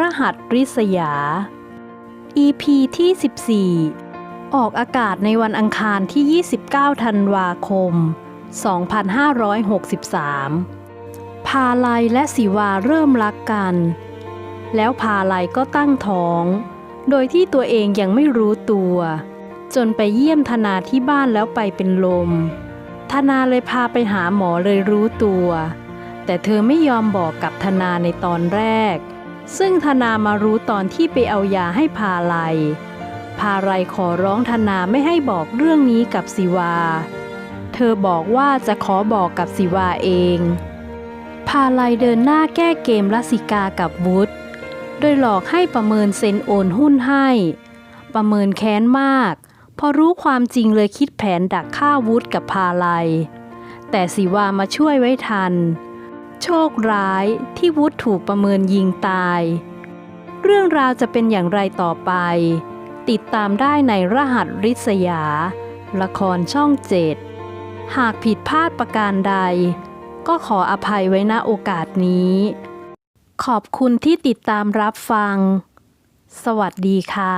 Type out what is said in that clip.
รหัสริษยา EP ที่ 14 ออกอากาศในวันอังคารที่ 29 ธันวาคม 2563 พาลัยและสิวาเริ่มรักกัน แล้วพาลัยก็ตั้งท้อง โดยที่ตัวเองยังไม่รู้ตัว จนไปเยี่ยมธนาที่บ้านแล้วไปเป็นลม ธนาเลยพาไปหาหมอเลยรู้ตัว แต่เธอไม่ยอมบอกกับธนาในตอนแรก ซึ่งธนามารู้ตอนที่ไปเอายาให้พาไลพาไลขอร้องธนาไม่ให้บอกเรื่องนี้กับสิวา เธอบอกว่าจะขอบอกกับสิวาเอง พาไลเดินหน้าแก้เกมลสิกากับวุฒโดยหลอกให้ประเมินเซ็นโอนหุ้นให้ ประเมินแค้นมาก พอรู้ความจริงเลยคิดแผนดักฆ่าวุฒกับพาไลแต่สิวามาช่วยไว้ทัน โชคร้ายที่วุฒถูกประเมินยิงตาย เรื่องราวจะเป็นอย่างไรต่อไป ติดตามได้ในรหัสริษยา ละครช่องเจ็ดหากผิดพลาดประการใด ก็ขออภัยไว้ณโอกาสนี้ ขอบคุณที่ติดตามรับฟัง สวัสดีค่ะ